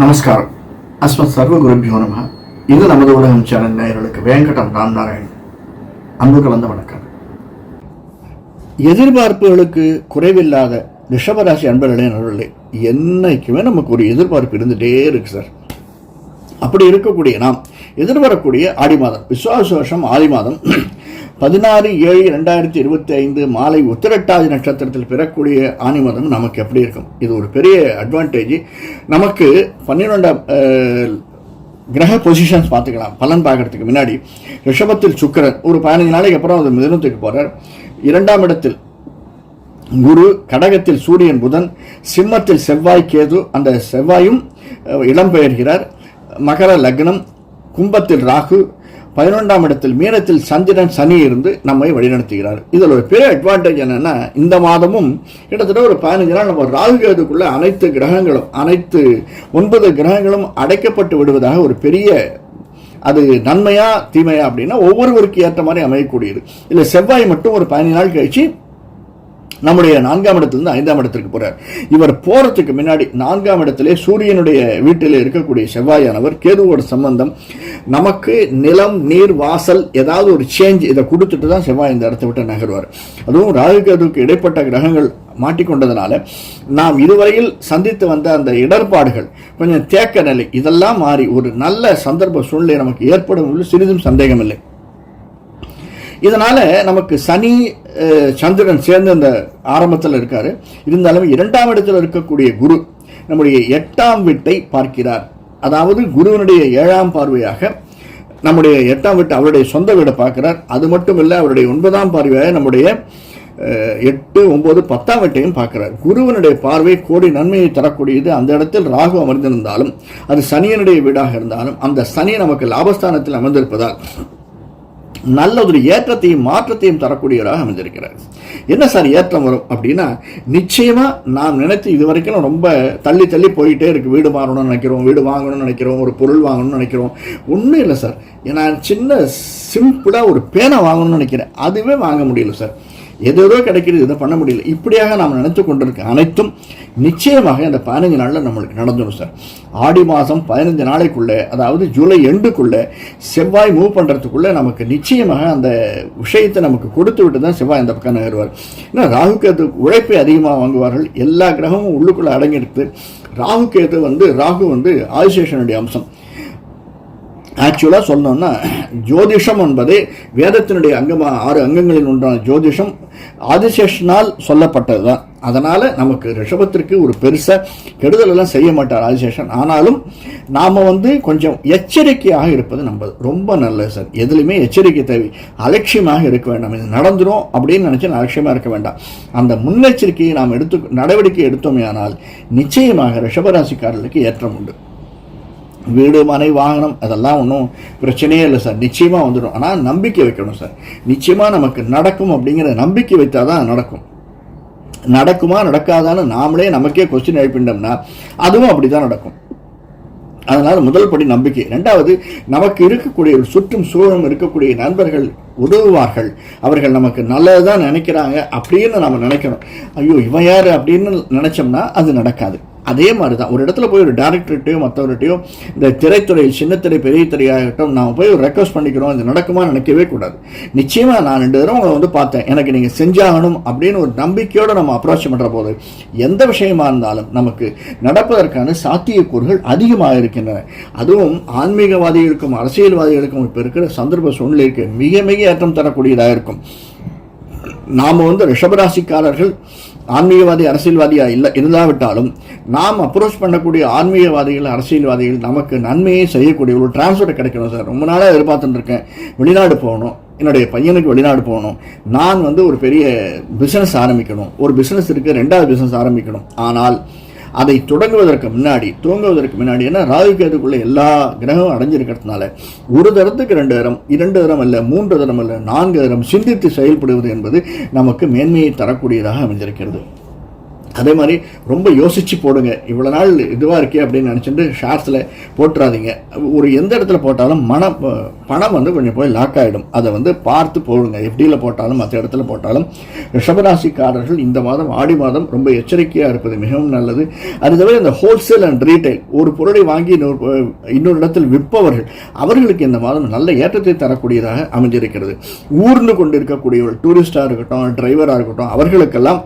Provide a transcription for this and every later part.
நமஸ்காரம். அஸ்மத் சர்வ குருபியோ நம இது நமது உலகம் சேனல் நேயர்களுக்கு வேங்கடம் ராம் நாராயண் அன்பு கலந்த வணக்கம். எதிர்பார்ப்புகளுக்கு குறைவில்லாத ரிஷபராசி அன்பர்களே நண்பர்களே என்னைக்குமே நமக்கு ஒரு எதிர்பார்ப்பு இருந்துகிட்டே இருக்கு சார். அப்படி இருக்கக்கூடிய நாம் எதிர்வரக்கூடிய ஆடி மாதம் விசுவாச வருஷம் ஆடி மாதம் பதினாறு ஏழு ரெண்டாயிரத்தி இருபத்தி ஐந்து மாலை உத்திரட்டாதி நட்சத்திரத்தில் பிறக்கூடிய ஆணி நமக்கு எப்படி இருக்கும்? இது ஒரு பெரிய அட்வான்டேஜ் நமக்கு பன்னிரெண்டாம் கிரக பொசிஷன்ஸ் பார்த்துக்கலாம். பலன் பார்க்கறதுக்கு முன்னாடி ரிஷபத்தில் சுக்கரன் ஒரு பதினஞ்சு நாளைக்கு அப்புறம் அது மிதனத்துக்கு போகிறார் இரண்டாம் இடத்தில் குரு கடகத்தில் சூரியன் புதன் சிம்மத்தில் செவ்வாய் கேது அந்த செவ்வாயும் இடம்பெயர்கிறார் மகர லக்னம் கும்பத்தில் ராகு பதினொன்றாம் இடத்தில் மீனத்தில் சந்திரன் சனி இருந்து நம்மை வழிநடத்துகிறார். இதில் ஒரு பெரிய அட்வான்டேஜ் என்னென்னா இந்த மாதமும் கிட்டத்தட்ட ஒரு பதினஞ்சு நாள் நம்ம ராகுகேதுக்குள்ள அனைத்து கிரகங்களும் அனைத்து ஒன்பது கிரகங்களும் அடைக்கப்பட்டு விடுவதாக ஒரு பெரிய அது நன்மையா தீமையா அப்படின்னா ஒவ்வொருவருக்கு ஏற்ற மாதிரி அமையக்கூடியது. இல்லை செவ்வாய் மட்டும் ஒரு பதினஞ்சு நாள் கழிச்சு நம்முடைய நான்காம் இடத்திலிருந்து ஐந்தாம் இடத்திற்கு போறார். இவர் போறதுக்கு முன்னாடி நான்காம் இடத்திலே சூரியனுடைய வீட்டில் இருக்கக்கூடிய செவ்வாயானவர் கேதுவோட சம்பந்தம் நமக்கு நிலம் நீர் வாசல் ஏதாவது ஒரு சேஞ்ச் இதை கொடுத்துட்டு தான் செவ்வாய் இந்த இடத்தை விட்டு நகர்வார். அதுவும் ராகு கேதுவுக்கு இடைப்பட்ட கிரகங்கள் மாட்டிக்கொண்டதுனால நாம் இதுவரையில் சந்தித்து வந்த அந்த இடர்பாடுகள் கொஞ்சம் தேக்க நிலை இதெல்லாம் மாறி ஒரு நல்ல சந்தர்ப்ப சூழ்நிலை நமக்கு ஏற்படும் சிறிதும் சந்தேகமில்லை. இதனால் நமக்கு சனி சந்திரன் சேர்ந்து அந்த ஆரம்பத்தில் இருக்கார். இருந்தாலும் இரண்டாம் இடத்தில் இருக்கக்கூடிய குரு நம்முடைய எட்டாம் வீட்டை பார்க்கிறார். அதாவது குருவினுடைய ஏழாம் பார்வையாக நம்முடைய எட்டாம் வீட்டு அவருடைய சொந்த வீடை பார்க்கிறார். அது மட்டும் இல்லை அவருடைய ஒன்பதாம் பார்வையாக நம்முடைய எட்டு ஒம்பது பத்தாம் வீட்டையும் பார்க்கிறார். குருவனுடைய பார்வை கோடி நன்மையை தரக்கூடியது. அந்த இடத்தில் ராகு அமர்ந்திருந்தாலும் அது சனியனுடைய வீடாக இருந்தாலும் அந்த சனி நமக்கு லாபஸ்தானத்தில் அமர்ந்திருப்பதால் நல்ல ஒரு ஏற்றத்தையும் மாற்றத்தையும் தரக்கூடியவராக அமைந்திருக்கிறார். என்ன சார் ஏற்றம் வரும் அப்படின்னா நிச்சயமாக நாம் நினைத்து இது வரைக்கும் ரொம்ப தள்ளி தள்ளி போயிட்டே இருக்கு. வீடு மாறணும்னு நினைக்கிறோம் வீடு வாங்கணும்னு நினைக்கிறோம் ஒரு பொருள் வாங்கணும்னு நினைக்கிறோம். ஒன்றும் இல்லை சார். நான் சின்ன சிம்பிளாக ஒரு பேனை வாங்கணும்னு நினைக்கிறேன். அதுவே வாங்க முடியல சார். எது ஏதோ கிடைக்கிறது எதுவும் பண்ண முடியல. இப்படியாக நாம் நினைத்து கொண்டிருக்க அனைத்தும் நிச்சயமாக அந்த பதினஞ்சு நாளில் நம்மளுக்கு நடந்துடும் சார். ஆடி மாதம் பதினஞ்சு நாளைக்குள்ளே அதாவது ஜூலை எண்டுக்குள்ளே செவ்வாய் மூவ் பண்ணுறதுக்குள்ளே நமக்கு நிச்சயமாக அந்த விஷயத்தை நமக்கு கொடுத்து விட்டு தான் செவ்வாய் அந்த பக்கம் நகருவார். ஏன்னா ராகு கேது உழைப்பை அதிகமாக வாங்குவார்கள். எல்லா கிரகமும் உள்ளுக்குள்ளே அடங்கிடுத்து ராகு கேது வந்து ராகு வந்து ஆதிசேஷனுடைய அம்சம். ஆக்சுவலாக சொல்லணும்னா ஜோதிஷம் என்பது வேதத்தினுடைய அங்கமாக ஆறு அங்கங்களில் ஒன்றான ஜோதிஷம் ஆதிசேஷனால் சொல்லப்பட்டது தான் அதனால் நமக்கு ரிஷபத்திற்கு ஒரு பெருசாக கெடுதலெல்லாம் செய்ய மாட்டார் ஆதிசேஷன். ஆனாலும் நாம் வந்து கொஞ்சம் எச்சரிக்கையாக இருப்பது நம்ம ரொம்ப நல்லது சார். எதுலையுமே எச்சரிக்கை தேவை. அலட்சியமாக இருக்க வேண்டாம். இது நடந்துடும் அப்படின்னு நினச்சி அலட்சியமாக இருக்க வேண்டாம். அந்த முன்னெச்சரிக்கையை நாம் எடுத்து நடவடிக்கை எடுத்தோமே ஆனால் நிச்சயமாக ரிஷபராசிக்காரர்களுக்கு ஏற்றம் உண்டு. வீடு மனை வாகனம் அதெல்லாம் ஒன்றும் பிரச்சனையே இல்லை சார். நிச்சயமாக வந்துடும். ஆனால் நம்பிக்கை வைக்கணும் சார். நிச்சயமாக நமக்கு நடக்கும் அப்படிங்கிற நம்பிக்கை வைத்தால் தான் நடக்கும். நடக்குமா நடக்காதான்னு நாமளே நமக்கே கொஸ்டின் எழுப்பிட்டோம்னா அதுவும் அப்படி தான் நடக்கும். அதனால் முதல் படி நம்பிக்கை. ரெண்டாவது நமக்கு இருக்கக்கூடிய ஒரு சுற்றும் சூழலும் இருக்கக்கூடிய நண்பர்கள் உதவுவார்கள். அவர்கள் நமக்கு நல்லது தான் நினைக்கிறாங்க அப்படின்னு நம்ம நினைக்கணும். ஐயோ இவன் யார் அப்படின்னு நினச்சோம்னா அது நடக்காது. அதே மாதிரி தான் ஒரு இடத்துல போய் ஒரு டேரக்டர்கிட்டையோ மற்றவர்கிட்டையோ இந்த திரைத்துறை சின்னத்திரை பெரிய திரையாகட்டும் நான் போய் ஒரு ரெக்வஸ்ட் பண்ணிக்கிறோம் இது நடக்குமா நினைக்கவே கூடாது. நிச்சயமாக நான் ரெண்டு தடவை உங்களை வந்து பார்த்தேன். எனக்கு நீங்கள் செஞ்சாகணும் அப்படின்னு ஒரு நம்பிக்கையோடு நம்ம அப்ரோச் பண்ணுற போது எந்த விஷயமா இருந்தாலும் நமக்கு நடப்பதற்கான சாத்தியக்கூறுகள் அதிகமாக இருக்கின்றன. அதுவும் ஆன்மீகவாதிகளுக்கும் அரசியல்வாதிகளுக்கும் இப்போ இருக்கிற சந்தர்ப்ப சூழ்நிலைக்கு மிக மிக ஏற்றம் தரக்கூடியதாக இருக்கும். நாம் வந்து ரிஷபராசிக்காரர்கள் ஆன்மீகவாதி அரசியல்வாதியாக இல்லை இருந்தாவிட்டாலும் நாம் அப்ரோச் பண்ணக்கூடிய ஆன்மீகவாதிகள் அரசியல்வாதிகள் நமக்கு நன்மையை செய்யக்கூடிய ஒரு டிரான்ஸ்ஃபர் கிடைக்கணும் சார். ரொம்ப நாளாக எதிர்பார்த்துட்டுருக்கேன். வெளிநாடு போகணும். என்னுடைய பையனுக்கு வெளிநாடு போகணும். நான் வந்து ஒரு பெரிய பிஸ்னஸ் ஆரம்பிக்கணும். ஒரு பிஸ்னஸ் இருக்குது ரெண்டாவது பிஸ்னஸ் ஆரம்பிக்கணும். ஆனால் அதை தொடங்குவதற்கு முன்னாடி துவங்குவதற்கு முன்னாடி ஏன்னா ராகு கேதுக்குள்ள எல்லா கிரகமும் அடைஞ்சிருக்கிறதுனால ஒரு தரத்துக்கு ரெண்டு தரம் இரண்டு தரம் அல்ல மூன்று தரம் அல்ல நான்கு தரம் சிந்தித்து செயல்படுவது என்பது நமக்கு மேன்மையை தரக்கூடியதாக அமைந்திருக்கிறது. அதே மாதிரி ரொம்ப யோசித்து போடுங்க. இவ்வளோ நாள் இதுவாக இருக்கே அப்படின்னு நினச்சிட்டு ஷேர்ஸில் போட்டுறாதீங்க. ஒரு எந்த இடத்துல போட்டாலும் மனம் பணம் வந்து கொஞ்சம் போய் லாக் ஆகிடும் அதை வந்து பார்த்து போடுங்க. எஃப்டியில் போட்டாலும் மற்ற இடத்துல போட்டாலும். ரிஷபராசிக்காரர்கள் இந்த மாதம் ஆடி மாதம் ரொம்ப எச்சரிக்கையாக இருப்பது மிகவும் நல்லது. அது தவிர இந்த ஹோல்சேல் அண்ட் ரீட்டைல் ஒரு பொருளை வாங்கி இன்னொரு இன்னொரு இடத்தில் விற்பவர்கள் அவர்களுக்கு இந்த மாதம் நல்ல ஏற்றத்தை தரக்கூடியதாக அமைஞ்சிருக்கிறது. ஊர்ந்து கொண்டிருக்கக்கூடியவர்கள் டூரிஸ்டாக இருக்கட்டும் டிரைவராக இருக்கட்டும் அவர்களுக்கெல்லாம்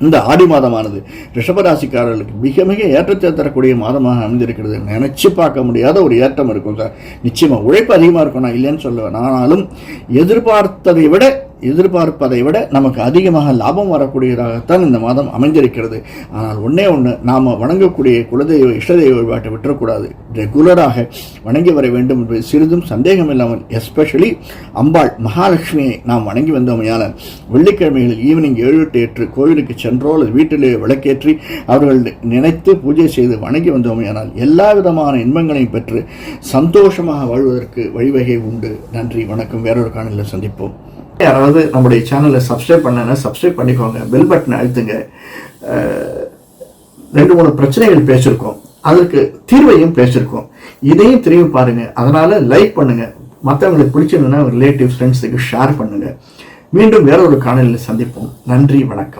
இந்த ஆடி மாதமானது ரிஷபராசிக்காரர்களுக்கு மிக மிக ஏற்றத்தை தரக்கூடிய மாதமாக அமைந்திருக்கிறது நினைச்சு பார்க்க முடியாத ஒரு ஏற்றம் இருக்கும் சார். நிச்சயமாக உழைப்பு அதிகமாக இருக்கும் நான் இல்லைன்னு சொல்லுவேன். ஆனாலும் எதிர்பார்த்ததை விட எதிர்பார்ப்பதை விட நமக்கு அதிகமாக லாபம் வரக்கூடியதாகத்தான் இந்த மாதம் அமைஞ்சிருக்கிறது ஆனால் ஒன்றே ஒன்று நாம் வணங்கக்கூடிய குலதெய்வ இஷ்டதெய்வ வழிபாட்டை விட்டுறக்கூடாது. ரெகுலராக வணங்கி வர வேண்டும் என்பது சிறிதும் சந்தேகம் இல்லாமல் எஸ்பெஷலி அம்பாள் மகாலட்சுமியை நாம் வணங்கி வந்தோமையான வெள்ளிக்கிழமைகளில் ஈவினிங் ஏழு எட்டு எட்டு கோவிலுக்கு சென்றோ அல்லது வீட்டிலே விளக்கேற்றி அவர்கள் நினைத்து பூஜை செய்து வணங்கி வந்தோமையானால் எல்லா விதமான இன்பங்களையும் பெற்று சந்தோஷமாக வாழ்வதற்கு வழிவகை உண்டு. நன்றி வணக்கம். வேறொரு காணலில் சந்திப்போம். யாராவது நம்முடைய சேனலை சப்ஸ்கிரைப் பண்ணனா சப்ஸ்கிரைப் பண்ணிக்கோங்க. பெல் பட்டனை அழுத்துங்க. ரெண்டு மூணு பிரச்சனைகள் பேசியிருக்கோம். அதற்கு தீர்வையும் பேசியிருக்கோம். இதையும் திரும்பி பாருங்க. அதனால் லைக் பண்ணுங்க. மற்றவங்களுக்கு பிடிச்சிருந்ததுன்னா ரிலேட்டிவ் ஃப்ரெண்ட்ஸுக்கு ஷேர் பண்ணுங்க. மீண்டும் வேற ஒரு காணொலியில் சந்திப்போம். நன்றி வணக்கம்.